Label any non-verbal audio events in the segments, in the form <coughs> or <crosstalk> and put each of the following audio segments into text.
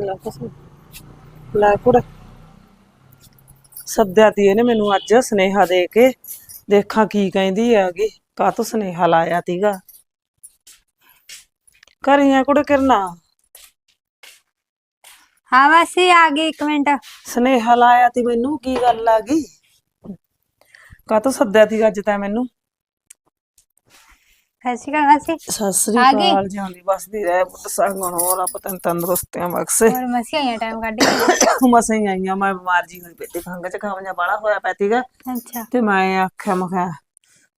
ਲੈ ਕੁਛ ਲੈ ਕੁੜੇ। ਸੱਦਿਆ ਤੀ ਇਹਨੇ ਮੈਨੂੰ ਅੱਜ ਸੁਨੇਹਾ ਦੇ ਕੇ। ਦੇਖਾਂ ਕੀ ਕਹਿੰਦੀ ਹੈਗੀ। ਕਾਹਤੋਂ ਸੁਨੇਹਾ ਲਾਇਆ ਤੀਗਾ। ਕਰੀਆਂ ਕੁੜੇ ਕਿਰਨਾ। ਹਾਂ ਆ ਗਈ ਇੱਕ ਮਿੰਟ। ਸੁਨੇਹਾ ਲਾਇਆ ਤੀ ਮੈਨੂੰ ਕੀ ਗੱਲ ਆ ਗਈ? ਕਾਹਤੋਂ ਸੱਦਿਆ ਤੀ ਅੱਜ ਤੈਂ ਮੈਨੂੰ? ਸਤਿ ਸ਼੍ਰੀ ਅਕਾਲ ਮਾਸੀ। ਸਤਿ ਸ੍ਰੀ ਆ ਗਈ? ਅਕਾਲ ਜਿਉਂਦੀ ਬਸਦੀ ਰਹਿ ਪੁੱਤ ਸੰਗਣ ਹੋਰ ਆਪ ਤੈਨੂੰ ਤੰਦਰੁਸਤੀਆਂ ਬਖਸ਼ੇ। ਹੋਰ ਮਾਸੀ ਆਈਆਂ ਟਾਈਮ ਕੱਢ ਕੇ? <coughs> ਮਸਾਂ ਹੀ ਆਈਆਂ ਮੈਂ ਬਿਮਾਰ ਜੀ ਹੋਈ ਪਈ ਤੇ ਖੰਗ ਚ ਖਾਵਾਂ ਜਾਂ ਬਾਲਾ ਹੋਇਆ ਪਿਆ ਤੀਗਾ ਅੱਛਾ। ਤੇ ਮੈਂ ਆਖਿਆ ਮੈਂ ਕਿਹਾ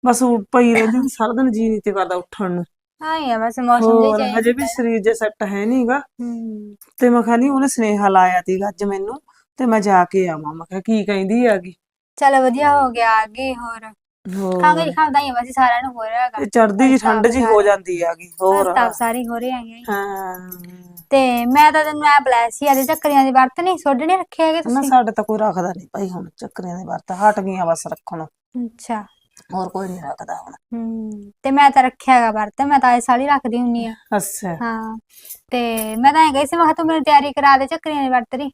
ਬਸ ਉਹ ਪਈ ਰਹਿੰਦੀ ਸੀ, ਸਾਰਾ ਦਿਨ ਜੀ ਨਹੀਂ ਤੇ ਕਰਦਾ ਉੱਠਣ ਨੂੰ। ਆਈਆਂ ਬਸ ਮੌਸਮ ਹੋਰ ਦੇ ਹਜੇ ਵੀ ਸਰੀਰ ਜੇ ਸੈੱਟ ਹੈ ਨਹੀਂਗਾ ਹੂੰ। ਤੇ ਮੈਂ ਕਿਹਾ ਨਹੀਂ ਉਹਨੇ ਸੁਨੇਹਾ ਲਾਇਆ ਤੀਗਾ ਅੱਜ ਮੈਨੂੰ ਤੇ ਮੈਂ ਜਾ ਕੇ ਆਵਾਂ ਮੈਂ ਕਿਹਾ ਕੀ ਕਹਿੰਦੀ ਹੈਗੀ? ਚਲ ਵਧੀਆ ਹੋ ਗਿਆ ਆ ਗਈ ਹੋਰ। ਖਾਂਗੇ ਹੀ ਖਾਂਦਾ ਹੀ ਆ, ਵੈਸੇ ਸਾਰਿਆਂ ਨੂੰ ਹੋ ਰਿਹਾ ਹੈਗਾ। ਤੇ ਚੜਦੀ ਜੀ ਠੰਡ ਜੀ ਹੋ ਜਾਂਦੀ ਹੈਗੀ ਹੋਰ। ਤਾਂ ਸਾਰੀ ਹੋ ਰਹੇ ਹੈਗੇ ਹਾਂ। ਤੇ ਮੈਂ ਤਾਂ ਤੈਨੂੰ ਐ ਬੁਲਾਇਆ ਸੀ ਇਹਦੇ ਚੱਕਰੀਆਂ ਦੀ ਵਰਤ ਨਹੀਂ ਸੋਡੇ ਨਹੀਂ ਰੱਖੇ ਹੈਗੇ ਨਾ ਤੁਸੀਂ? ਸਾਡੇ ਤਾਂ ਕੋਈ ਰੱਖਦਾ ਨਹੀਂ ਭਾਈ ਹੁਣ ਚੱਕਰੀਆਂ ਦੇ ਵਰਤ ਹਟ ਗਈਆਂ ਬਸ ਰੱਖਣੋਂ। ਅੱਛਾ। ਹੋਰ ਕੋਈ ਨਹੀਂ ਰੱਖਦਾ ਹੁਣ। ਹੂੰ ਤੇ ਮੈਂ ਤਾਂ ਰੱਖਿਆ ਹੈਗਾ ਵਰਤ ਮੈਂ ਤਾਂ ਇਸ ਸਾਲ ਹੀ ਰੱਖਦੀ ਹੁੰਨੀ ਆ। ਅੱਛਾ। ਹਾਂ ਤੇ ਮੈਂ ਤਾਂ ਐ ਗਈ ਸੀ ਮੈਂ ਕਿਹਾ ਤੂੰ ਮੇਰੀ ਤਿਆਰੀ ਕਰਾ ਦੇ ਚੱਕਰੀਆਂ ਦੀ ਵਰਤ ਦੀ।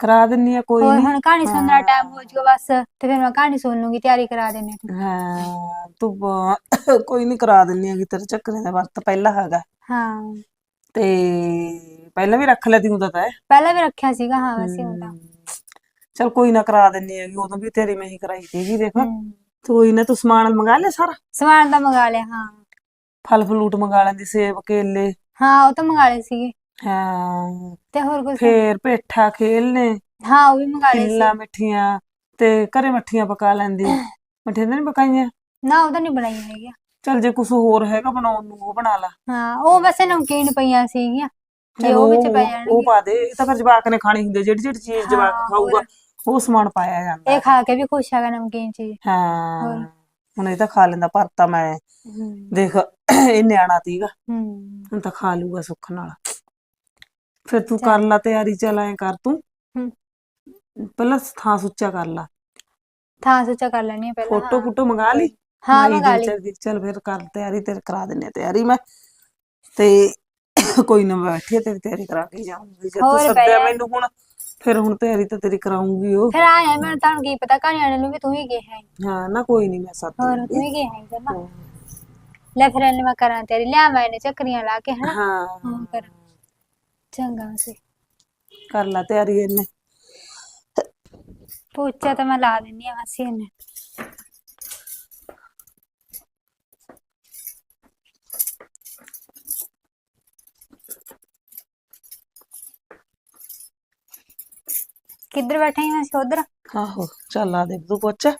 ਕਰਾ ਦਿੰਨੀ ਆ ਕੋਈ ਹੋਰ ਨਹੀਂ ਹੁਣ ਕਹਾਣੀ ਸੁਣਨ ਦਾ ਟਾਈਮ ਹੋ ਜਾਊਗਾ ਬਸ ਤੇ ਫਿਰ ਮੈਂ ਕਹਾਣੀ ਸੁਣ ਲੂੰਗੀ ਤਿਆਰੀ ਕਰਾ ਦੇਣੇ ਹਾਂ ਤੂੰ ਬ- ਕੋਈ ਨਹੀਂ ਕਰਾ ਦਿੰਨੀ ਆ ਕਿ ਤੇਰੇ ਚੱਕਰੇ ਦਾ ਵਰਤ ਪਹਿਲਾਂ ਹੈਗਾ। ਹਾਂ। ਤੇ ਪਹਿਲਾਂ ਵੀ ਰੱਖ ਲਿਆ ਤੀ ਹੁੰਦਾ ਤਾਂ। ਪਹਿਲਾਂ ਵੀ ਰੱਖਿਆ ਸੀਗਾ ਹਾਂ ਵੈਸੇ ਤਾਂ। ਚਲ ਕੋਈ ਨਾ ਕਰਾ ਦਿੰਨੀ ਆ ਉਦੋਂ ਵੀ ਤੇਰੀ ਮੈਂ ਹੀ ਕਰਾਈ ਸੀਗੀ ਦੇਖ। ਤੇ ਕੋਈ ਨਾ ਤੂੰ ਸਮਾਨ ਮੰਗਾ ਲਿਆ ਸਾਰਾ? ਸਮਾਨ ਤਾਂ ਮੰਗਾ ਲਿਆ ਹਾਂ। ਫਲ ਫਲੂਟ ਮੰਗਾ ਲੈਂਦੀ ਸੇਬ ਕੇਲੇ। ਹਾਂ ਉਹ ਤਾਂ ਮੰਗਾ ਲਏ ਸੀਗੇ। ਹਾਂ। ਤੇ ਹੋਰ ਕੁਝ ਫੇਰ ਪੇਠਾ ਖੇਲਨੇ ਹਾਂ ਉਹ ਵੀ ਮੰਗਾ ਲਏ ਸੀ। ਕਿੱਲਾ ਮਿੱਠੀਆਂ ਤੇ ਘਰੇ ਮੱਠੀਆਂ ਪਕਾ ਲੈਂਦੀ। ਮੱਠੀਆਂ ਤਾਂ ਨਹੀਂ ਪਕਾਈਆਂ? ਨਾ ਉਹ ਤਾਂ ਨਹੀਂ ਬਣਾਈਆਂ ਹੈਗੀਆਂ। ਚਲ ਜੇ ਕੁਝ ਹੋਰ ਹੈਗਾ ਬਣਾਉਣ ਨੂੰ ਉਹ ਬਣਾ ਲਾ। ਹਾਂ ਉਹ ਵੈਸੇ ਨਮਕੀਨ ਪਈਆਂ ਸੀਗੀਆਂ। ਜੇ ਚਲ ਉਹ ਵਿੱਚ ਪੈ ਉਹ ਪਾ ਦੇ ਇਹ ਤਾਂ ਫਿਰ ਜਵਾਕ ਨੇ ਖਾਣੀ ਹੁੰਦੀ ਜਿਹੜੀ ਜਿਹੜੀ ਚੀਜ਼ ਜਵਾਕ ਹਾਂ, ਖਾਊਗਾ ਉਹ ਸਮਾਨ ਪਾਇਆ ਜਾਂਦਾ ਇਹ ਖਾ ਕੇ ਵੀ ਖੁਸ਼ ਹੈਗਾ ਨਮਕੀਨ ਚੀਜ਼। ਹਾਂ ਹੁਣ ਇਹ ਤਾਂ ਖਾ ਲੈਂਦਾ ਭਰਤਾ ਮੈਂ। ਹੂੰ। ਦੇਖ ਇਹ ਨਿਆਣਾ ਤੀਗਾ। ਹੂੰ। ਹੁਣ ਤਾਂ ਖਾ ਲੂਗਾ ਸੁੱਖ ਨਾਲ। ਫਿਰ ਤੂੰ ਕਰ ਲਾ ਤਿਆਰੀ ਚੱਲ ਐ ਕਰ ਤੂੰ। ਹੂੰ। ਪਹਿਲਾਂ ਥਾਂ ਸੁੱਚਾ ਕਰ ਲਾ। ਥਾਂ ਸੁੱਚਾ ਕਰ ਲੈਣੀ ਹੈ ਪਹਿਲਾਂ ਫੋਟੋ। ਫੋਟੋ ਮੰਗਾ ਲਈ? ਹਾਂ ਮੰਗਾ ਲਈ। ਚੱਲ ਫਿਰ ਕਰ ਤਿਆਰੀ ਤੇਰੇ ਕਰਾ ਦਿੰਨੇ ਆ ਤਿਆਰੀ ਮੈਂ। ਤੇ ਕੋਈ ਨਾ ਮੈਂ ਬੈਠੀ ਆ ਤੇਰੀ ਤਿਆਰੀ ਕਰਾ ਕੇ ਜਾਊਂਗੀ। ਜੇ ਤੂੰ ਹੋਰ ਸੱਦਿਆ। ਮੈਨੂੰ ਹੁਣ ਫਿਰ ਹੁਣ ਤਿਆਰੀ ਤਾਂ ਤੇਰੀ ਕਰਾਉਂਗੀ ਉਹ। ਫਿਰ ਆਇਆ ਮੈਨੂੰ ਤੁਹਾਨੂੰ ਕੀ ਪਤਾ ਕਹਾਣੀ ਵਾਲੇ ਨੂੰ ਵੀ ਤੂੰ ਹੀ ਗਿਆ ਹੈ ਹਾਂ ਨਾ ਕੋਈ ਨਹੀਂ ਮੈਂ ਸੱਦ ਹੋਰ ਤੂੰ ਹੀ। ਗਿਆ ਹੈ। ਜਮਾ ਲੈ ਫਿਰ ਇਹਨੇ ਮੈਂ ਕਰਾਂ ਤੇਰੀ ਲਿਆ ਮੈਂ ਇਹਨੇ ਚੱਕਰੀਆਂ ਲਾ ਕੇ ਹਨਾ। ਹਾਂ। ਹਾਂ ਕਰ। ਚੰਗਾ ਸੀ। ਕਰ ਲਾ ਤਿਆਰੀ ਇਹਨੇ। ਪੋਚਾ ਤਾਂ ਮੈਂ ਲਾ ਦਿੰਨੀ ਆ ਮਾਸੀ ਇਹਨੇ। ਕਿੱਧਰ ਬੈਠੇ ਹਾਂ ਅਸੀਂ ਉਧਰ? ਆਹੋ ਚੱਲ ਲਾ ਦੇ ਤੂੰ ਪੋਚਾ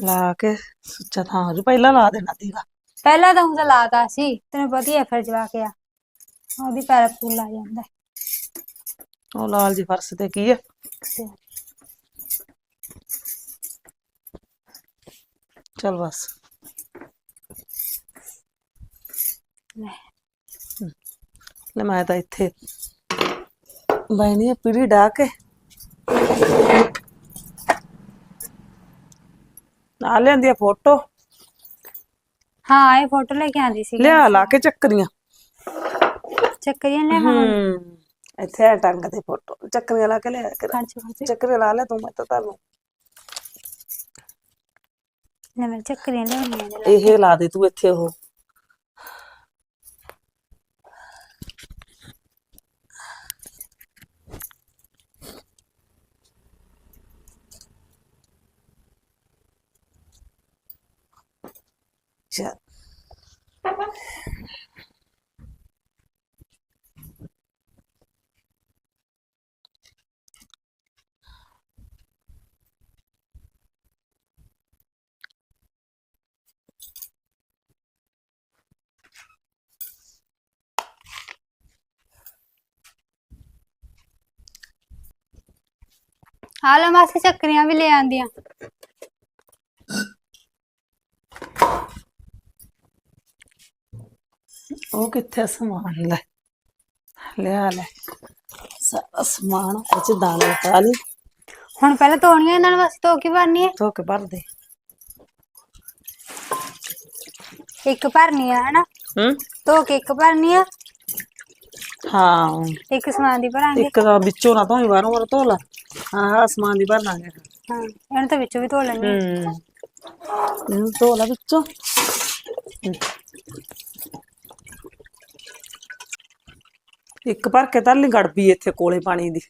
ਲਾ ਕੇ ਸੁੱਚਾ ਥਾਂ ਹੋ ਜੂ। ਪਹਿਲਾਂ ਲਾ ਦੇਣਾ ਤੀਗਾ ਪਹਿਲਾਂ ਤਾਂ ਹੁਣ ਤਾਂ ਲਾਤਾ ਸੀ। ਤੈਨੂੰ ਪਤਾ ਹੀ ਹੈ ਫਿਰ ਜਵਾ ਕੇ ਆ। ਉਹਦੀ ਪੈਰ ਫੁੱਲ ਆ ਜਾਂਦਾ ਉਹ ਲਾਲ ਜੀ ਫਰਸ਼ ਤੇ ਕੀ ਆ ਹੈ। ਚੱਲ ਬਸ। ਲੈ। ਲੈ ਮੈਂ ਤਾਂ ਇੱਥੇ ਬੈਣੀ ਆ ਪੀੜੀ ਡਾ ਕੇ। ਆ ਲੈਂਦੀ ਆ ਫੋਟੋ? ਹਾਂ ਇਹ ਫੋਟੋ ਲੈ ਕੇ ਆਂਦੀ ਸੀ ਲਿਆ ਲਾ ਕੇ ਚੱਕਰੀਆਂ ਚੱਕਰੀਆਂ ਲੈ ਹੂੰ ਇੱਥੇ ਆ ਟੰਗ ਦੇ ਫੋਟੋ ਚੱਕਰੀਆਂ ਲਾ ਕੇ ਲਿਆ ਕਰ ਚੱਕਰੀਆਂ ਲਾ ਲੈ ਤੂੰ ਮੈਂ ਤਾਂ ਤੁਹਾਨੂੰ। ਲੈ ਮੈਂ ਚੱਕਰੀਆਂ ਲਿਆਉਣੀਆਂ ਨੇ ਲੈ। ਇਹ ਲਾ ਦੇ ਤੂੰ ਇੱਥੇ ਉਹ। ਲਓ ਮਾਸੀ ਚੱਕਰੀਆਂ ਵੀ ਲੈ ਆਂਦੀਆਂ। ਉਹ ਕਿੱਥੇ ਸਮਾਨ ਲੈ? ਲਿਆ ਲੈ। ਸਾਰਾ ਸਮਾਨ ਉਹ ਚ ਦਾਣੇ ਪਾ ਲਈ। ਹੁਣ ਪਹਿਲਾਂ ਧੋਣੀਆਂ ਇਹਨਾਂ ਨੂੰ ਬਸ ਧੋ ਕੇ ਭਰਨੀ ਹੈ ਧੋ ਕੇ ਭਰ ਦੇ। ਇੱਕ ਭਰਨੀ ਆ ਹਨਾ? ਹੂੰ? ਧੋ ਕੇ ਇੱਕ ਭਰਨੀ ਆ ਹਾਂ। ਇੱਕ ਸਮਾਨ ਦੀ ਭਰਾਂਗੇ। ਇੱਕ ਦਾ ਵਿੱਚੋਂ ਨਾ ਧੋਈ ਬਾਹਰੋਂ ਬਾਹਰ ਧੋ ਲਾ। ਹਾਂ ਹਾਂ ਸਮਾਨ ਦੀ ਭਰ ਲਾਂਗੇ। ਹਾਂ ਇਹਨਾਂ ਤਾਂ ਵਿੱਚੋਂ ਵੀ ਧੋ ਲੈਣੀ ਹੂੰ। ਇਹਨੂੰ ਧੋ ਲਾ ਵਿੱਚੋਂ। ਇੱਕ ਭਰ ਕੇ ਤਾਂ ਲਈ ਗੜਬੀ ਇੱਥੇ ਕੋਲੇ ਪਾਣੀ ਦੀ।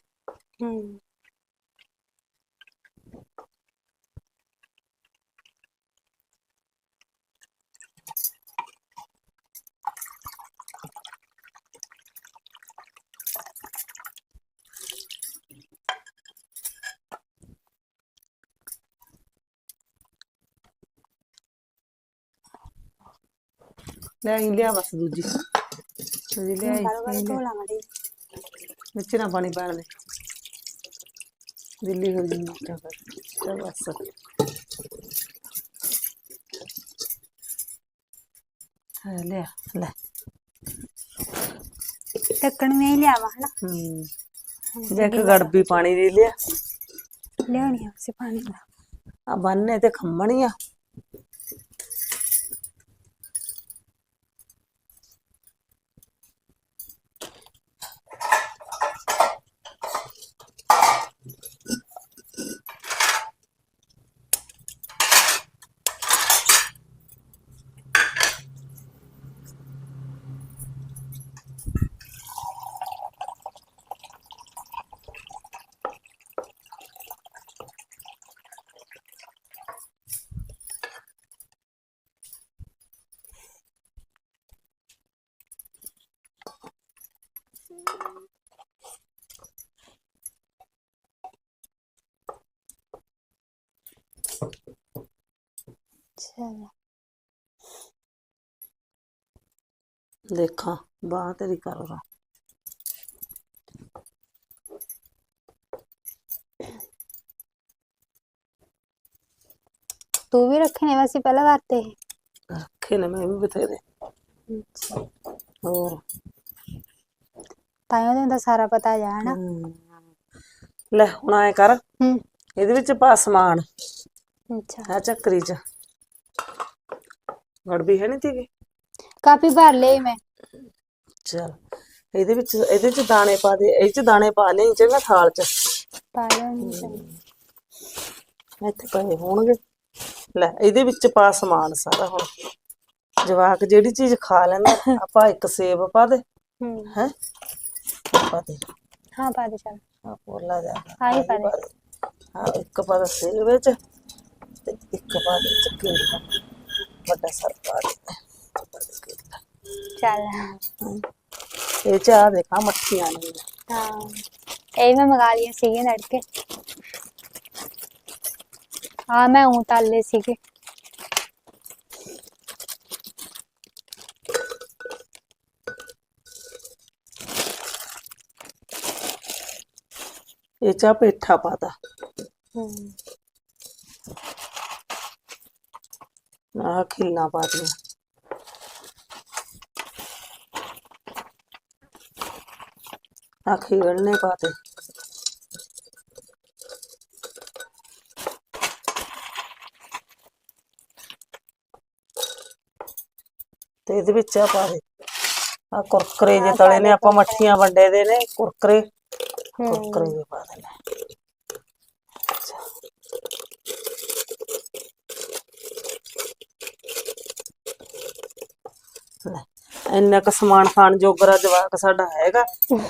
ਹੂੰ। ਲੈ ਆਈ ਲਿਆ ਬਸ ਦੂਜੀ ਦੂਜੀ ਲਿਆ ਆਈ, ਬਾਰ ਬਾਰ ਆਈ ਧੋ ਲਿਆ। ਲਾ ਮੜੀ ਵਿੱਚ ਨਾ ਪਾਣੀ ਪੈਣ ਦੇ ਦਿੱਲੀ ਹੋ ਜੀ ਚਾ ਚਾ ਬਸ ਹਾਂ ਲਿਆ ਲੈ ਢੱਕਣ ਵੀ ਲਿਆਵਾ ਹਨਾ ਹੂੰ ਜੇ ਇੱਕ ਗੜਬੀ ਪਾਣੀ ਦੀ ਲਿਆ ਲਿਆਉਣੀ ਆ ਉਸੇ ਪਾਣੀ ਦਾ ਆ ਬੰਨੇ ਤੇ ਖੰਮਣੀ ਆ ਚਲ ਦੇਖਾਂ ਬਾਹ ਤੇਰੀ ਕਰਦਾ ਤੂੰ ਵੀ ਰੱਖੇ ਨੇ ਵੈਸੇ ਪਹਿਲਾਂ ਕਰਤੇ ਰੱਖੇ ਨੇ ਮੈਂ ਵੀ ਬਥੇਰੇ ਅੱਛਾ ਹੋਰ ਤਾਈਓ ਤੈਨੂੰ ਤਾਂ ਸਾਰਾ ਪਤਾ ਜਾ ਹਨਾ ਹਮ। ਲੈ ਹੁਣ ਐ ਕਰ ਹੂੰ ਇਹਦੇ ਵਿੱਚ ਪਾ ਸਮਾਨ ਅੱਛਾ ਆ ਚੱਕਰੀ ਚ ਗੜਬੀ ਹੈ ਨਹੀਂ ਤੀਗੀ ਕਾਫੀ ਭਰ ਲਈ ਮੈਂ। ਚਲ ਇਹਦੇ ਵਿੱਚ ਇਹਦੇ ਚ ਦਾਣੇ ਪਾ ਦੇ ਇਹ ਚ ਦਾਣੇ ਪਾ ਲਈ ਚੰਗਾ ਥਾਲ ਚ। ਪਾ ਲੈਣੀ ਇੱਥੇ ਪਏ ਹੋਣਗੇ। ਲੈ ਇਹਦੇ ਵਿੱਚ ਪਾ ਸਮਾਨ ਸਾਰਾ ਹੁਣ। ਜਵਾਕ ਜਿਹੜੀ ਚੀਜ਼ ਖਾ ਲੈਂਦਾ ਆਪਾਂ ਇੱਕ ਸੇਬ ਪਾ ਦੇ। ਹੂੰ। ਹੈ? ਪਾ ਦੇ। ਹਾਂ ਪਾ ਦੇ ਚੱਲ। ਆ ਪੋਲਾ ਜਾ। ਹਾਂ ਹੀ ਪਾ ਦੇ। ਹਾਂ ਇੱਕ ਪਾ ਦੇ ਸੇਬ ਵਿੱਚ ਤੇ ਇੱਕ ਪਾ ਦੇ ਚੱਕੀ ਵੱਡਾ ਸਰ ਪਾ ਦੇ। ਚੱਲ ਇਹ ਚਾਹ ਦੇਖਾ ਮੱਠੀਆਂ ਨੇ ਹਾਂ ਇਹ ਮੈਂ ਮੰਗਾ ਲਿਆ ਸੀਗੇ ਲੜਕੇ ਹਾਂ ਮੈਂ ਉਹ ਤਾਲੇ ਸੀਗੇ ਇਹ ਚਾਹ ਪੇਠਾ ਪਾਤਾ ਹੂੰ ਆ ਖਿਲਣਾ ਪਾ ਦਿਆ ਆ ਖਿਲਣੇ ਪਾਤੇ ਤੇ ਇਹਦੇ ਵਿੱਚ ਆ ਪਾ ਦੇ ਆ ਕੁਰਕਰੇ ਜੇ ਤਲੇ ਨੇ ਆਪਾਂ ਮੱਠੀਆਂ ਵੰਡੇ ਦੇ ਨੇ ਕੁਰਕਰੇ ਕੁਰਕਰੇ ਜੇ ਪਾ ਦੇਣੇ ਲੈ ਇੰਨਾ ਕੁ ਸਮਾਨ ਖਾਣ ਜੋਗਰਾ ਜਵਾਕ ਸਾਡਾ ਹੈਗਾ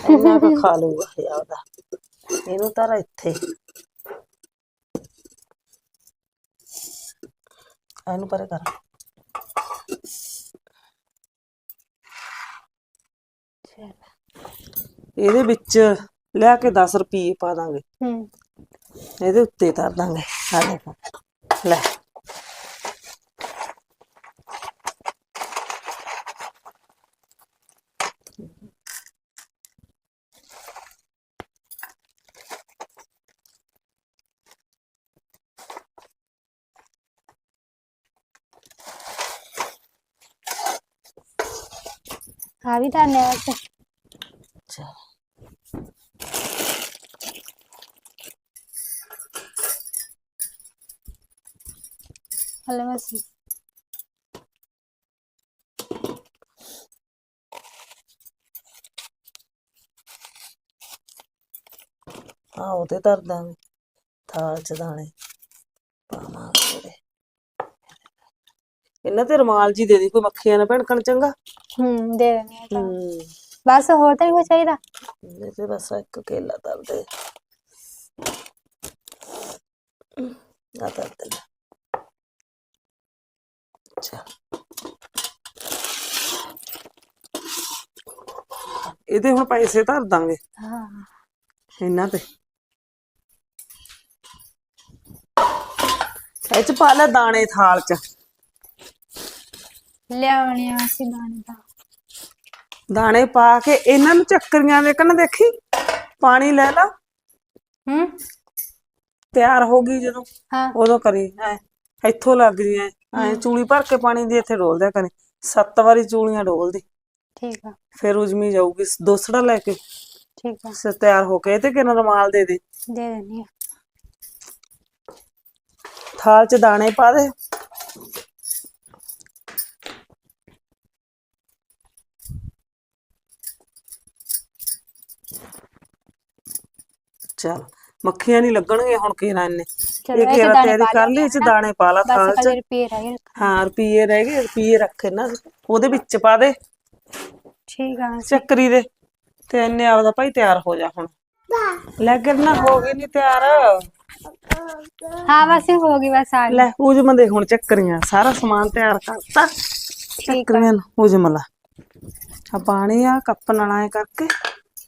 ਇੰਨਾ ਕੁ ਖਾ ਲੂਗਾ ਯਾਦਾ ਇਹਨੂੰ ਤਾਂ ਇੱਥੇ। ਇਹਨੂੰ ਪਰੇ ਕਰ। ਇਹਦੇ ਵਿੱਚ ਲਿਆ ਕੇ 10 ਰੁਪਏ ਪਾ ਦਾਂਗੇ। ਹੂੰ। ਇਹਦੇ ਉੱਤੇ ਧਰ ਦਾਂਗੇ। ਆ ਦੇਖੋ। ਲੈ। ਆ ਵੀ ਤਾਂ ਨੇ ਹਲੇ ਵੈਸੇ ਆ ਉਹਦੇ ਧਰ ਦਾਂਗੇ। ਥਾਲ ਚ ਦਾਣੇ ਪਾਵਾਂਗੇ। ਉਹਦੇ ਇਹਨਾਂ ਤੇ ਰਮਾਲ ਜੀ ਦੇ ਦੀ, ਕੋਈ ਮੱਖੀਆਂ ਨਾ ਭਿਣਕਣ ਚੰਗਾ। ਹੂੰ ਦੇ ਦੇਣੀ ਆ ਤਾਂ। ਹੂੰ। ਬਸ ਹੋਰ ਤਾਂ ਨਹੀਂ ਕੁਛ ਚਾਹੀਦਾ? ਇਹਦੇ ਤੇ ਬਸ ਇੱਕ ਕੇਲਾ ਧਰ ਦੇ ਆ ਧਰ ਦੇ ਚੱਲ ਇਹਦੇ ਹੁਣ ਪੈਸੇ ਧਰ ਦਾਂਗੇ। ਹਾਂ। ਇਹਨਾਂ ਤੇ। ਇਹ ਚ ਪਾ ਲੈ ਦਾਣੇ ਥਾਲ ਚ। ਦਾਣੇ ਤਾਂ। ਦਾਣੇ ਪਾ ਕੇ ਇਹਨਾਂ ਨੂੰ ਚੱਕਰੀਆਂ ਵੇਖਣ ਦੇਖੀ? ਪਾਣੀ ਲੈ ਲਾ। ਹੂੰ। ਤਿਆਰ ਹੋ ਗਈ ਜਦੋਂ। ਹਾਂ। ਉਦੋਂ ਕਰੀ। ਐ ਇੱਥੋਂ ਲੱਗ ਜੀ ਐ। ਐ ਚੂਲੀ ਭਰ ਕੇ ਪਾਣੀ ਦੀ ਇੱਥੇ ਡੋਲ ਦਿਆ ਕਰੇ ਸੱਤ ਵਾਰੀ ਚੂਲੀਆਂ ਡੋਲਦੀ। ਠੀਕ ਆ। ਫਿਰ ਉਜਮੀ ਜਾਊਗੀ ਦੋਸੜਾ ਲੈ ਕੇ। ਠੀਕ ਆ। ਸ ਤਿਆਰ ਹੋ ਕੇ ਤੇ ਕਿੰਨਾ ਰੁਮਾਲ ਦੇ ਦੇ। ਦੇ ਦੇਣੀ ਆ। ਥਾਲ ਚ ਦਾਣੇ ਪਾ ਦੇ। ਚਲ ਮੱਖੀਆਂ ਨਹੀਂ ਲੱਗਣਗੀਆਂ ਹੁਣ ਕਿਹਨਾਂ ਇਹਨੇ ਚਲੋ ਇਹ ਦਾਣੇ ਤਿਆਰੀ ਕਰ ਲਈ ਚ ਦਾਣੇ ਪਾ ਲਾ ਥਾਲ ਚ। ਕਦੇ ਰੁਪਏ ਰਹਿ ਗਏ ਹਾਂ ਰੁਪਈਏ ਰਹਿ ਗਏ ਰੁਪਈਏ ਰੱਖੇ ਨਾ ਉਹਦੇ ਵਿੱਚ ਪਾ ਦੇ। ਠੀਕ ਆ ਚੱਕਰੀ ਦੇ। ਤੇ ਇੰਨੇ ਆਪਦਾ ਭਾਈ ਤਿਆਰ ਹੋ ਜਾ ਹੁਣ। ਲੈ ਗਿਰਨਾ ਹੋ ਗਈ ਨਹੀਂ ਤਿਆਰ। ਹਾਂ ਬਸ ਹੋ ਗਈ ਬਸ ਆ ਲੈ ਉਜਮ ਦੇ ਹੁਣ ਚੱਕਰੀਆਂ ਸਾਰਾ ਸਮਾਨ ਤਿਆਰ ਕਰਤਾ। ਚੱਕਰੀਆਂ ਉਜਮ ਲਾ। ਆ ਪਾਣੀ ਆ ਕੱਪ ਨਾਲ ਕਰਕੇ।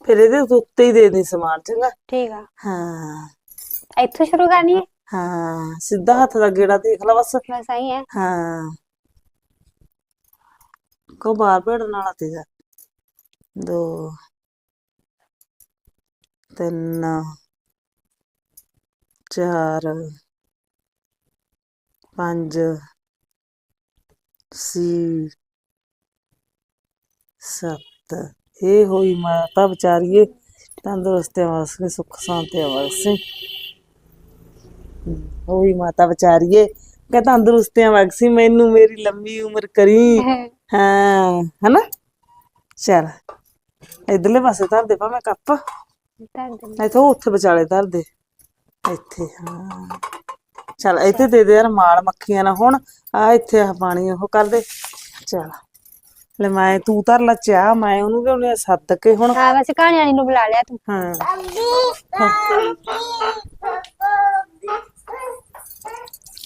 ਫਿਰ ਇਹਦੇ ਉੱਤੇ ਹੀ ਦੇ ਦੇ ਸਮਾਨ ਚੰਗਾ? ਠੀਕ ਆ। ਹਾਂ। ਇੱਥੋਂ ਸ਼ੁਰੂ ਕਰਨੀ ਹੈ? ਹਾਂ ਸਿੱਧਾ ਹੱਥ ਦਾ ਗੇੜਾ ਦੇਖ ਲੈ ਬਸ। ਬਸ ਆਈ ਹੈ ਹਾਂ। ਕੋ ਬਾਰ ਭੇੜਨ ਵਾਲਾ ਤੀਜਾ ਦੋ। ਤਿੰਨ। ਚਾਰ। ਪੰਜ। ਸੀ ਸੱਤ। ਇਹ ਹੋਈ ਮਾਤਾ ਵਿਚਾਰੀਏ ਤੰਦਰੁਸਤੀ ਵਾਸਤੇ ਸੁੱਖ ਸ਼ਾਂਤੀ ਵਾਸਤੇ। ਹੋਈ ਮਾਤਾ ਵਿਚਾਰੀਏ ਕਿ ਤੰਦਰੁਸਤੀਆਂ ਵਗਸੀ ਮੈਨੂੰ ਮੇਰੀ ਲੰਮੀ ਉਮਰ ਕਰੀ। ਹਾਂ ਹਨਾ? ਚਲ ਇਧਰਲੇ ਪਾਸੇ ਧਰ ਦੇ ਭਾਵੇਂ ਕੱਪ। ਧਰ ਦੇ ਨਹੀਂ ਤਾਂ ਉੱਥੇ ਵਿਚਾਲੇ ਧਰ ਦੇ। ਇੱਥੇ ਹਾਂ। ਚਲ ਇੱਥੇ ਦੇ ਦੇ ਯਾਰ ਮਾਲ ਮੱਖੀਆਂ ਨਾ ਹੁਣ। ਆ ਇੱਥੇ ਆ ਪਾਣੀ ਉਹ ਕਰ ਦੇ। ਚਲ। ਲੈ ਮੈਂ ਤੂੰ ਧਰ ਲੈ ਚਾਹ ਮੈਂ ਉਹਨੂੰ ਲਿਆਉਣੀ ਆ ਸੱਦ ਕੇ ਹੁਣ? ਹਾਂ ਬਸ ਕਹਾਣੀ ਵਾਲੀ ਨੂੰ ਬੁਲਾ ਲਿਆ ਤੂੰ। ਹਾਂ।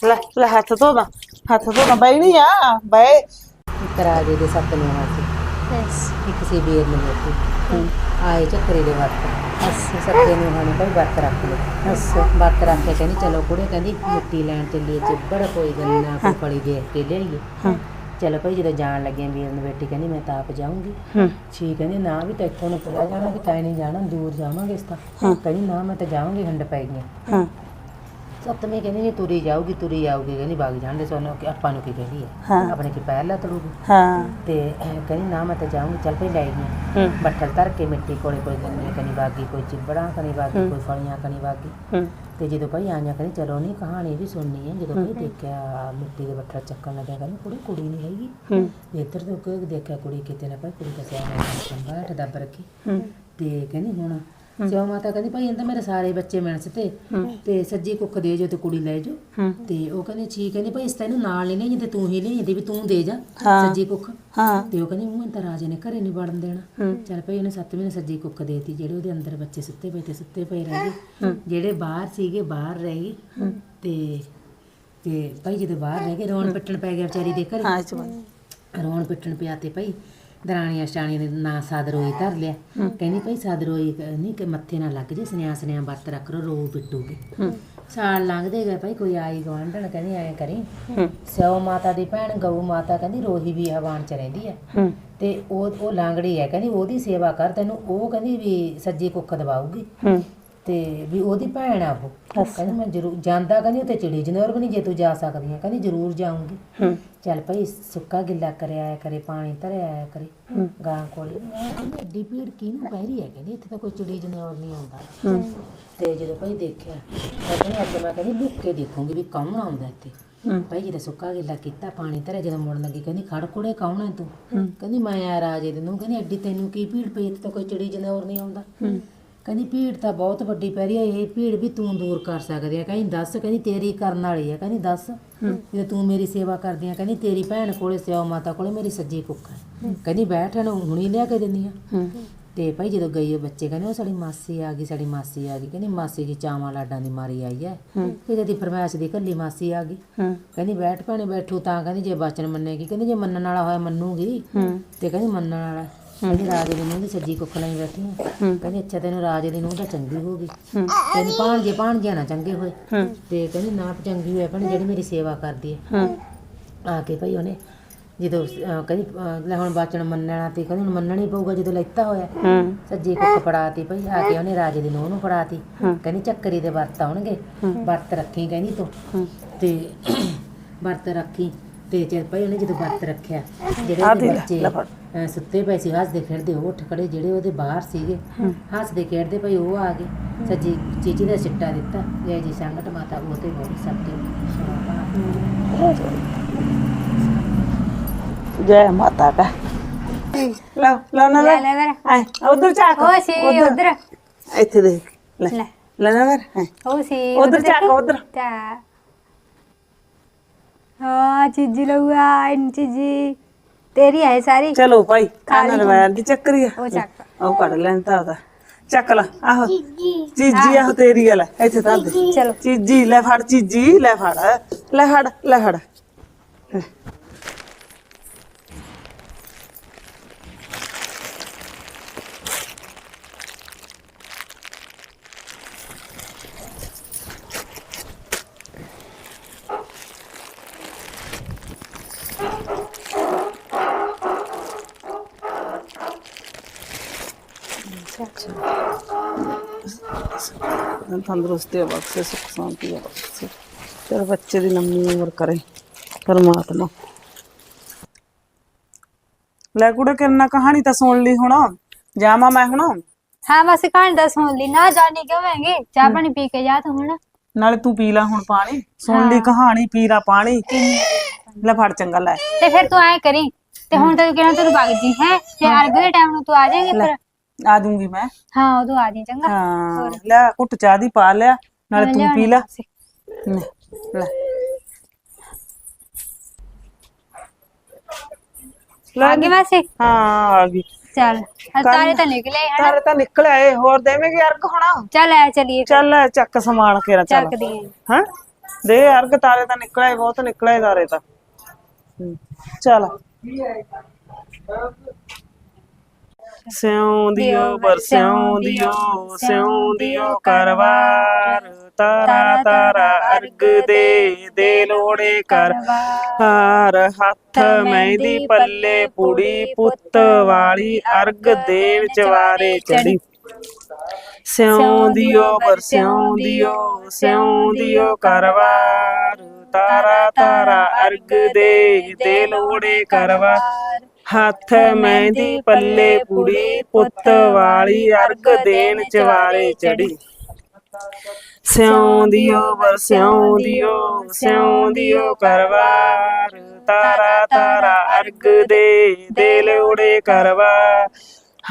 ਲੈ ਲੈ ਹੱਥ ਧੋਦਾ ਹੱਥ ਧੋਦਾ ਬਈ ਨਹੀਂ ਆ ਬਈ। ਇੱਕ ਰਾਜੇ ਦੇ ਸੱਤ ਨਿਆਣਾ ਸੀ। ਯੈਸ ਇੱਕ ਸੀ ਵੀਰ ਨੇ ਮੇਰੀ ਆਏ ਚੱਕਰੇ ਦੇ ਵਰਤ। ਅਸੀਂ ਸੱਤੇ ਨੂੰ ਹਨ ਕੋਈ ਵਰਤ ਰੱਖ ਲਏ। ਅੱਛਾ ਵਰਤ ਰੱਖ ਕੇ ਕਹਿੰਦੀ ਚਲੋ ਕੁੜੇ ਕਹਿੰਦੀ ਮਿੱਟੀ ਲੈਣ ਚੱਲੀਏ ਚਿੱਬੜ ਕੋਈ ਗੰਨਾ ਕੋਈ ਫਲੀ ਦੇਖ ਕੇ ਲਿਆਈਏ ਹਾਂ। ਚਲੋ ਭਾਈ ਜਦੋਂ ਜਾਣ ਲੱਗੇ ਵੀਰ ਨੂੰ ਬੇਟੀ ਕਹਿੰਦੀ ਮੈਂ ਤਾਂ ਆਪ ਜਾਊਂਗੀ। ਹੂੰ। ਛੀ ਕਹਿੰਦੀ ਨਾ ਵੀ ਤਾਂ ਇੱਥੋਂ ਨੂੰ ਪਤਾ ਜਾਣਾ ਵੀ ਤਾਂ ਨਹੀਂ ਜਾਣਾ ਦੂਰ ਜਾਵਾਂਗੇ ਇਸ ਤਾਂ। ਕਹਿੰਦੀ ਨਾ ਮੈਂ ਤਾਂ ਜਾਊਂਗੀ ਹੰਡ ਪੈ ਗਈਆਂ। ਹਾਂ। ਸੱਤਵੇਂ ਕਹਿੰਦੀ ਜੀ ਤੁਰੀ ਜਾਊਗੀ ਤੁਰੀ ਆਊਗੀ ਕਹਿੰਦੀ ਵਗ ਜਾਣਦੇ ਸੋਨੂੰ। ਕਿ ਆਪਾਂ ਨੂੰ ਕੀ ਕਹਿੰਦੀ ਹੈ ਹਾਂ। ਆਪਣੇ ਕੀ ਪੈਰ ਲਾ ਤੜੂਗੀ ਹਾਂ। ਤੇ ਕਹਿੰਦੀ ਨਾ ਮੈਂ ਤਾਂ ਜਾਊਂਗੀ ਚੱਲ ਪਈ ਲੈ ਗਈਆਂ ਹੂੰ। ਬੱਠਲ ਧਰ ਕੇ ਮਿੱਟੀ ਕੋਲੇ ਕੋਈ ਗੰਨੇ ਕਨੀ ਬਾਗੀ ਕੋਈ ਚਿਬੜਾਂ ਕਨੀ ਬਾਗੀ ਕੋਈ ਫਲੀਆਂ ਕਨੀ ਬਾਗੀ ਹੂੰ। ਤੇ ਜਦੋਂ ਭਾਈ ਆਈਆਂ ਕਹਿੰਦੀ ਚਲੋ ਨਹੀਂ ਕਹਾਣੀ ਵੀ ਸੁਣਨੀ ਹੈ ਜਦੋਂ ਭਾਈ ਦੇਖਿਆ ਮਿੱਟੀ ਦੇ ਬੱਠਲ ਚੱਕਣ ਲੱਗਿਆ ਕਹਿੰਦੀ ਕੁੜੀ ਕੁੜੀ ਨਹੀਂ ਹੈਗੀ। ਹੂੰ। ਇੱਧਰ ਤੋਂ ਕੋਈ ਦੇਖਿਆ ਕੁੜੀ ਕਿਤੇ ਨਾ ਭਾਈ ਕੁੜੀ ਸਿਆਣਾ ਕੰਬਾ ਹੱਟ ਦੱਬ ਰੱਖੀ। ਹੂੰ। ਤੇ ਕਹਿੰਦੀ ਹੁਣ ਸਿਓ ਮਾਤਾ ਕਹਿੰਦੀ ਭਾਈ ਇਹਨਾਂ ਤਾਂ ਮੇਰੇ ਸਾਰੇ ਬੱਚੇ ਮਿਲਸ ਤੇ ਤੇ ਸੱਜੀ ਕੁੱਖ ਦੇ ਜੋ ਤੇ ਕੁੜੀ ਲੈ ਜੋ। ਤੇ ਉਹ ਕਹਿੰਦੀ ਠੀਕ ਕਹਿੰਦੀ ਭਾਈ ਇਸ ਤਾਂ ਇਹਨੂੰ ਨਾਲ ਨਹੀਂ ਲਈ ਤੇ ਤੂੰ ਹੀ ਲਈ ਵੀ ਤੂੰ ਦੇ ਜਾ। ਸੱਜੀ ਕੁੱਖ। ਤੇ ਉਹ ਕਹਿੰਦੀ ਮੈਂ ਤਾਂ ਰਾਜੇ ਨੇ ਘਰੇ ਨਹੀਂ ਵੜਨ ਦੇਣਾ। ਚੱਲ ਭਈ ਇਹਨੇ ਸੱਤ ਮਹੀਨੇ ਸੱਜੀ ਕੁੱਕ ਦੇਤੀ ਜਿਹੜੇ ਉਹਦੇ ਅੰਦਰ ਬੱਚੇ ਸੁੱਤੇ ਪਏ ਤੇ ਸੁੱਤੇ ਪਏ ਰਹਿ ਗਏ। ਜਿਹੜੇ ਬਾਹਰ ਸੀਗੇ ਬਾਹਰ ਰਹਿ ਗਏ। ਤੇ ਤੇ ਭਾਈ ਜਦੋਂ ਬਾਹਰ ਰਹਿ ਗਏ ਰੋਣ ਪਿੱਟਣ ਪੈ ਗਿਆ ਵਿਚਾਰੀ ਦੇ ਘਰੇ। ਰੋਣ ਪਿੱਟਣ ਪਿਆ ਤੇ ਭਾਈ ਦਰਾਣੀਆਂ ਸਟਾਣੀਆਂ ਨੇ ਨਾਂ ਸਾਦਰੋਈ ਧਰ ਲਿਆ। ਕਹਿੰਦੀ ਭਾਈ ਸਾਦਰੋਈ ਨਹੀਂ ਕਿ ਮੱਥੇ ਨਾ ਲੱਗ ਜੇ ਸੁਨਿਆ ਸੁਨਿਆ ਵਰਤ ਰੱਖ ਰੋ ਰੋ ਪਿੱਟੂਗੀ। ਸਾਲ ਲੰਘਦੇ ਗਏ ਭਾਈ ਕੋਈ ਆਈ ਗਵਾਂਢਣ ਕਹਿੰਦੀ ਐਂ ਕਰੀ। ਸਿਓ ਮਾਤਾ ਦੀ ਭੈਣ ਗਊ ਮਾਤਾ ਕਹਿੰਦੀ ਰੋਹੀ ਵੀ ਹਵਾਨ ਚ ਰਹਿੰਦੀ ਹੂੰ। ਤੇ ਉਹ ਉਹ ਲਾਂਗੜੀ ਹੈ ਕਹਿੰਦੀ ਉਹਦੀ ਸੇਵਾ ਕਰ ਤੈਨੂੰ ਉਹ ਕਹਿੰਦੀ ਵੀ ਸੱਜੀ ਕੁੱਖ ਦਵਾਉਗੀ ਤੇ ਵੀ ਉਹਦੀ ਭੈਣ ਆ ਉਹ। ਕਹਿੰਦੀ ਮੈਂ ਜ਼ਰੂਰ ਜਾਂਦਾ ਕਹਿੰਦੀ ਉੱਤੇ ਚਿੜੀ ਜਨੌਰ ਵੀ ਨਹੀਂ ਜੇ ਤੂੰ ਜਾ ਸਕਦੀ ਹੈ ਕਹਿੰਦੀ ਜ਼ਰੂਰ ਜਾਊਂਗੀ। ਹੂੰ। ਚੱਲ ਭਾਈ ਸੁੱਕਾ ਗਿੱਲਾ ਕਰਿਆ ਕਰੇ ਪਾਣੀ ਧਰਿਆ ਕਰੇ ਗਾਂ ਕੋਲੇ। ਐਡੀ ਭੀੜ ਕਿਹਨੂੰ ਪੈ ਰਹੀ ਹੈ? ਕਹਿੰਦੀ ਇੱਥੇ ਤਾਂ ਕੋਈ ਚਿੜੀ ਜਨੌਰ ਨਹੀਂ ਆਉਂਦਾ। ਤੇ ਜਦੋਂ ਭਾਈ ਦੇਖਿਆ ਕਹਿੰਦੀ ਅੱਜ ਮੈਂ ਕਹਿੰਦੀ ਲੁੱਕ ਕੇ ਦੇਖੂੰਗੀ ਵੀ ਕੌਣ ਆਉਂਦਾ ਇੱਥੇ। ਭਾਈ ਜਦੋਂ ਸੁੱਕਾ ਗਿੱਲਾ ਕੀਤਾ ਪਾਣੀ ਧਰਿਆ ਜਦੋਂ ਮੁੜਨ ਲੱਗੀ ਕਹਿੰਦੀ ਖੜ ਕੁੜੇ ਕੌਣ ਹੈ ਤੂੰ? ਕਹਿੰਦੀ ਮੈਂ ਆ ਰਾਜੇ ਦੇ ਨੂੰ ਕਹਿੰਦੀ ਐਡੀ ਤੈਨੂੰ ਕੀ ਭੀੜ ਪਈ ਇੱਥੇ ਤਾਂ ਕੋਈ ਚਿੜੀ ਜਨੌਰ ਨਹੀਂ ਆਉਂਦਾ। ਕਹਿੰਦੀ ਭੀੜ ਤਾਂ ਬਹੁਤ ਵੱਡੀ ਪੈ ਰਹੀ ਹੈ ਇਹ ਭੀੜ ਵੀ ਤੂੰ ਦੂਰ ਕਰ ਸਕਦੀ ਹੈ ਕਹਿੰਦੀ ਦੱਸ ਕਹਿੰਦੀ ਤੇਰੀ ਕਰਨ ਵਾਲੀ ਹੈ ਕਹਿੰਦੀ ਦੱਸ ਜੇ ਤੂੰ ਮੇਰੀ ਸੇਵਾ ਕਰਦੀ ਹੈ ਕਹਿੰਦੀ ਤੇਰੀ ਭੈਣ ਕੋਲੇ ਸਿਓ ਮਾਤਾ ਕੋਲੇ ਮੇਰੀ ਸੱਜੀ ਕੁੱਖ ਹੈ। ਕਹਿੰਦੀ ਬੈਠ ਇਹਨੂੰ ਹੁਣੀ ਲਿਆ ਕੇ ਦਿੰਦੀ ਆ। ਤੇ ਭਾਈ ਜਦੋਂ ਗਈ ਉਹ ਬੱਚੇ ਕਹਿੰਦੇ ਉਹ ਸਾਡੀ ਮਾਸੀ ਆ ਗਈ ਸਾਡੀ ਮਾਸੀ ਆ ਗਈ। ਕਹਿੰਦੀ ਮਾਸੀ ਜੀ ਚਾਵਾਂ ਲਾਡਾਂ ਦੀ ਮਾਰੀ ਆਈ ਹੈ। ਫਿਰ ਇਹਦੀ ਫਰਮਾਇਸ਼ ਦੀ ਕੱਲੀ ਮਾਸੀ ਆ ਗਈ। ਕਹਿੰਦੀ ਬੈਠ ਭੈਣੇ ਬੈਠੂ ਤਾਂ ਕਹਿੰਦੀ ਜੇ ਬਚਨ ਮੰਨੇਗੀ ਕਹਿੰਦੀ ਜੇ ਮੰਨਣ ਵਾਲਾ ਹੋਇਆ ਮੰਨੂਗੀ। ਤੇ ਕਹਿੰਦੀ ਮੰਨਣ ਵਾਲਾ ਕਹਿੰਦੀ ਰਾਜੇ ਦੀ ਨੂੰਹ ਦੀ ਸੱਜੀ ਕੁੱਖ ਲਈ ਬੈਠੀ ਆ। ਕਹਿੰਦੀ ਅੱਛਾ ਤੈਨੂੰ ਰਾਜੇ ਦੀ ਨੂੰਹ ਤਾਂ ਚੰਗੀ ਹੋ ਗਈ। ਕਹਿੰਦੀ ਭਾਣਜੇ ਭਾਣਜਿਆਂ ਨਾ ਚੰਗੇ ਹੋਏ। ਤੇ ਕਹਿੰਦੀ ਨਾ ਚੰਗੀ ਹੋਏ ਭੈਣੇ ਜਿਹੜੀ ਮੇਰੀ ਸੇਵਾ ਕਰਦੀ ਹੈ। ਆ ਕੇ ਭਾਈ ਉਹਨੇ ਜਦੋਂ ਕਹਿੰਦੀ ਲੈ ਹੁਣ ਬਾਚਣ ਮੰਨਣਾ ਤੇ ਕਹਿੰਦੀ ਹੁਣ ਮੰਨਣਾ ਹੀ ਪਊਗਾ ਜਦੋਂ ਲੈਤਾ ਹੋਇਆ। ਸੱਜੀ ਕੁੱਖ ਫੜਾਤੀ ਭਈ ਆ ਕੇ ਉਹਨੇ ਰਾਜੇ ਦੀ ਨੂੰਹ ਨੂੰ ਫੜਾਤੀ। ਕਹਿੰਦੀ ਚੱਕਰੀ ਦੇ ਵਰਤ ਆਉਣਗੇ। ਵਰਤ ਰੱਖੀ ਕਹਿੰਦੀ ਤੂੰ। ਤੇ ਵਰਤ ਰੱਖੀ ਤੇ ਜਦ ਭਈ ਉਹਨੇ ਜਦੋਂ ਵਰਤ ਰੱਖਿਆ ਜਿਹੜੇ ਬੱਚੇ ਅਹ ਸੁੱਤੇ ਪਏ ਸੀ ਹੱਸਦੇ ਖੇਡਦੇ ਉਹ ਉੱਠ ਖੜੇ ਜਿਹੜੇ ਉਹਦੇ ਬਾਹਰ ਸੀਗੇ। ਹੱਸਦੇ ਖੇਡਦੇ ਭਈ ਉਹ ਆ ਗਏ। ਸੱਜੀ ਚੀਚੀ ਦਾ ਸਿੱਟਾ ਦਿੱਤਾ ਜੈ ਜੀ ਸੰਗਤ ਮਾਤਾ ਉਹ ਤੇ ਬਹੁਤ ਸਭ ਤੇ ਜੈ ਮਾਤਾ ਦਾ ਲਓ ਲਓ ਨਾ ਲੈ ਲੈ। ver ਆਏ ਉਧਰ ਝਾਕ। ਉਹ ਸੀ ਉਧਰ। ਇੱਥੇ ਦੇਖ ਲੈ। ਲੈ। ਲੈ ਨਾ ver ਆਏ। ਉਹ ਸੀ ਉਧਰ ਝਾਕ ਉਧਰ। ਤਾ ਹਾਂ ਚੀਜੀ ਲਊਗਾ ਇਨ ਚੀਜੀ। ਤੇਰੀ ਹੈ ਸਾਰੀ? ਚਲੋ ਭਾਈ ਕਾਨ ਲਵਾਇਆ ਦੀ ਚੱਕਰੀ ਆ। ਉਹ ਚੱਕ। ਉਹ ਕੱਢ ਲੈਣ ਤਾਂ ਉਹਦਾ। ਚੱਕ ਲਾ ਆਹੋ। ਚੀਜੀ। ਆਹੋ ਤੇਰੀ ਆ ਲੈ ਇੱਥੇ ਤਾਂ ਦੇ ਚਲੋ। ਚੀਜੀ ਲੈ ਫੜ ਚੀਜੀ ਲੈ ਫੜ ਲੈ ਫੜ ਲੈ ਫੜ। ਤੰਦਰੁਸਤੀ ਬਖਸ਼ੇ ਸੁਖ ਸ਼ਾਂਤੀ ਬਖਸ਼ੇ ਤੇਰੇ ਬੱਚੇ ਦੀ ਲੰਮੀ ਉਮਰ ਕਰੇ ਪਰਮਾਤਮਾ। ਲੈ ਕੁੜੇ ਕਿੰਨਾ ਕਹਾਣੀ ਤਾਂ ਸੁਣ ਲਈ ਹੁਣ। ਜਾਵਾਂ ਮੈਂ ਹੁਣ। ਹਾਂ ਬਸ ਕਹਾਣੀ ਦਾ ਸੁਣ ਲਈ। ਨਾ ਜਾਣੀ ਕਿਉਂ ਹੈਗੇ? ਚਾਹ ਪਾਣੀ ਪੀ ਕੇ ਜਾ ਤੂੰ ਹੁਣ। ਨਾਲੇ ਤੂੰ ਪੀ ਲੈ ਹੁਣ ਪਾਣੀ। ਸੁਣ ਲਈ ਕਹਾਣੀ ਪੀ ਲਾ ਪਾਣੀ। ਲੈ ਫੜ ਚੰਗਾ ਲੈ। ਤੇ ਫਿਰ ਤੂੰ ਐ ਕਰੀ। ਤੇ ਹੁਣ ਤਾਂ ਕਿਹਨਾਂ ਤੈਨੂੰ ਵਗ ਜੀ ਹੈ? ਤੇ ਅਰਗ ਦੇ ਟਾਈਮ ਨੂੰ ਤੂੰ ਆ ਜਾਏਂਗੇ ਫਿਰ। ਆ ਜਾਊਂਗੀ ਮੈਂ। ਹਾਂ ਉਦੋਂ ਆ ਜੀ ਚੰਗਾ। ਹਾਂ ਲੈ ਘੁੱਟ ਚਾਹ ਦੀ ਪਾ ਲਿਆ ਨਾਲੇ ਤੂੰ ਪੀ ਲੈ। ਲੈ ਲੈ। ਆ ਮਾਸੀ? ਹਾਂ ਆ ਗਈ। ਚੱਲ ਆ ਤਾਰੇ ਤਾਂ ਨਿਕਲੇ ਹਨ? ਤਾਰੇ ਤਾਂ ਨਿਕਲ ਆਏ ਹੋਰ ਦੇਵੇਂਗੇ ਅਰਗ ਹੋਣਾ? ਚੱਲ ਐ ਚਲੀਏ ਚੱਲ ਚੱਕ ਸਮਾਨ ਕੇਰਾ ਚੱਲ। ਚੱਕਦੀ ਆਂ। ਹਾਂ? ਦੇ ਅਰਗ ਤਾਰੇ ਤਾਂ ਨਿਕਲੇ ਬਹੁਤ ਨਿਕਲੇ ਤਾਰੇ ਤਾਂ। ਚੱਲ। ਸਿਉਂ ਦਿਓ ਬਰਸਿਉਂ ਦਿਓ ਸਿਉਂ ਦਿਓ ਕਰਵਾਰ ਤਾਰਾ ਤਾਰਾ ਅਰਗ ਦੇ ਦੇ ਲੋੜੇ ਕਰ ਹਾਰ ਹੱਥ ਮਹਿੰਦੀ ਪੱਲੇ ਪੁੜੀ ਪੁੱਤ ਵਾਲੀ ਅਰਗ ਦੇਵ ਚਵਾਰੇ ਚੜੀ ਸਿਉਂ ਦਿਓ ਬਰਸਿਉਂ ਦਿਓ ਸਿਉਂ ਦਿਓ ਕਰਵਾਰ ਤਾਰਾ ਤਾਰਾ ਅਰਗ ਦੇ ਦੇ ਲੋੜੇ ਕਰਵਾਰ ਹੱਥ ਮਹਿੰਦੀ ਪੱਲੇ ਪੁੜੀ ਪੁੱਤ ਵਾਲੀ ਅਰਗ ਦੇਣ ਚਵਾਰੇ ਚੜੀ। ਸਿਉਂ ਦਿਓ ਬਰਸਿਉਂ ਦਿਓ ਸਿਉਂ ਦਿਓ ਕਰਵਾਰ ਤਾਰਾ ਤਾਰਾ ਅਰਗ ਦੇ ਦੇ ਲੋੜੇ ਕਰਵਾਰ।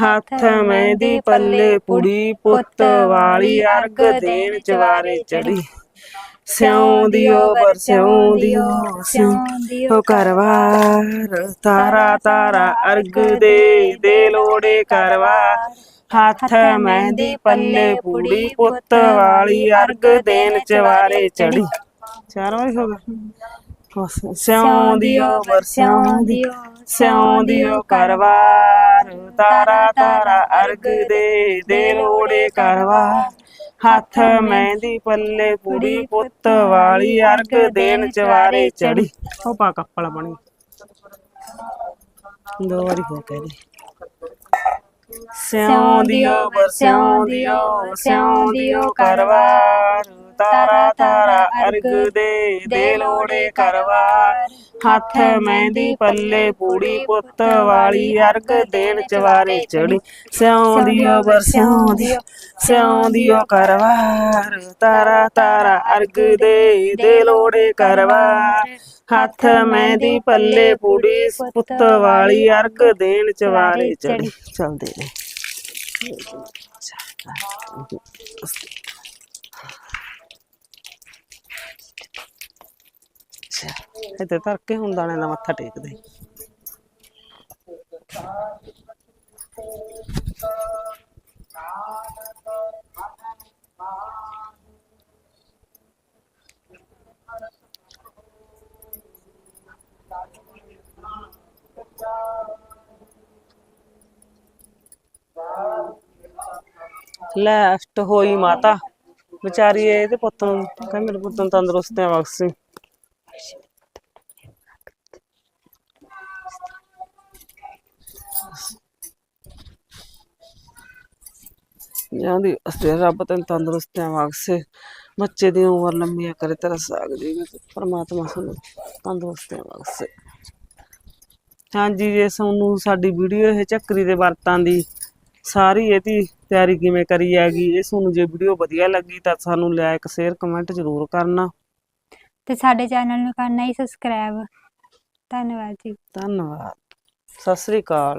ਹੱਥ ਮਹਿੰਦੀ ਪੱਲੇ ਪੁੜੀ ਪੁੱਤ ਵਾਲੀ ਅਰਗ ਦੇਣ ਚਵਾਰੇ ਚੜੀ। ਸਿਉਂ ਦਿਓ ਬਰਸਿਉਂ ਦਿਓ ਸਿਉਂ ਦਿਓ ਕਰਵਾਰ ਤਾਰਾ ਤਾਰਾ ਅਰਗ ਦੇ ਦੇ ਲੋੜੇ ਕਰਵਾਰ ਹੱਥ ਮਹਿੰਦੀ ਪੱਲੇ ਪੁੜੀ ਪੁੱਤ ਵਾਲੀ ਅਰਗ ਦੇਣ ਚਵਾਰੇ ਚੜੀ। ਚਾਰ ਵਾਰੀ ਹੋ ਗਿਆ ਸਿਉਂ ਦਿਓ ਬਰਸਿਉਂ ਦਿਓ ਸਿਉਂ ਦਿਓ ਕਰਵਾਰ ਤਾਰਾ ਤਾਰਾ ਅਰਗ ਦੇ ਦੇ ਲੋੜੇ ਕਰਵਾਰ ਹੱਥ ਮਹਿੰਦੀ ਪੱਲੇ ਪੁੜੀ ਪੁੱਤ ਵਾਲੀ ਅਰਗ ਦੇਣ ਚਵਾਰੇ ਚੜੀ ਉਹ ਪਾ ਕੱਪੜਾ ਬਣੀ। ਦੋ ਵਾਰੀ ਹੋ ਗਏ ਨੇ। ਸਿਉਂ ਦਿਓ ਬਰਸਿਉਂ ਦਿਓ ਸਿਉਂ ਦਿਓ ਕਰਵਾਰ ਤਾਰਾ ਤਾਰਾ ਅਰਗ ਦੇ ਦੇ ਲੋੜੇ ਕਰਵਾਰ ਹੱਥ ਮਹਿੰਦੀ ਪੱਲੇ ਪੂੜੀ ਪੁੱਤ ਵਾਲੀ ਅਰਗ ਦੇਣ ਚਵਾਰੇ ਚੜੀ। ਸਿਉਂ ਦਿਓ ਬਰਸਿਉਂ ਦਿਓ ਸਿਉਂ ਦਿਓ ਕਰਵਾਰ ਤਾਰਾ ਤਾਰਾ ਅਰਗ ਦੇ ਦੇ ਲੋੜੇ ਕਰਵਾਰ ਹੱਥ ਮਹਿੰਦੀ ਪੱਲੇ ਪੂੜੀ ਪੁੱਤ ਵਾਲੀ ਅਰਗ ਦੇਣ ਚਵਾਰੇ ਚੜੀ। ਚਲਦੇ ਨੇ। ਇੱਥੇ ਧਰ ਕੇ ਹੁਣ ਦਾਣੇ ਦਾ ਮੱਥਾ ਟੇਕਦੇ। ਲੈ ਹੋਈ ਮਾਤਾ। ਵਿਚਾਰੀ ਇਹਦੇ ਪੁੱਤ ਨੂੰ, ਕਹਿੰਦੇ ਮੇਰੇ ਪੁੱਤ ਨੂੰ ਤੰਦਰੁਸਤੀਆਂ ਬਖਸ਼ੀ। ਜਾਂਦੀ ਅਸਤੇ ਰੱਬ ਤੈਨੂੰ ਤੰਦਰੁਸਤੀਆਂ ਬਖਸ਼ੇ ਬੱਚੇ ਦੀ ਉਮਰ ਲੰਮੀ ਕਰੇ ਤੇਰਾ ਸਾਗ ਦੀ ਪਰਮਾਤਮਾ ਸਾਨੂੰ ਤੰਦਰੁਸਤੀਆਂ ਬਖਸ਼ੇ ਹਾਂਜੀ, ਜੇ ਤੁਹਾਨੂੰ ਸਾਡੀ ਵੀਡੀਓ ਇਹ ਚੱਕਰੀ ਦੇ ਵਰਤਾਂ ਦੀ ਸਾਰੀ ਇਹਦੀ ਤਿਆਰੀ ਕਿਵੇਂ ਕਰੀ ਹੈਗੀ ਇਹ ਤੁਹਾਨੂੰ ਜੇ ਵੀਡੀਓ ਵਧੀਆ ਲੱਗੀ ਤਾਂ ਸਾਨੂੰ ਲਾਇਕ ਸ਼ੇਅਰ ਕਮੈਂਟ ਜ਼ਰੂਰ ਕਰਨਾ। ਤੇ ਸਾਡੇ ਚੈਨਲ ਨੂੰ ਕਰਨਾ ਹੀ ਸਬਸਕ੍ਰਾਈਬ ਧੰਨਵਾਦ ਜੀ। ਧੰਨਵਾਦ। ਸਤਿ ਸ੍ਰੀ ਅਕਾਲ।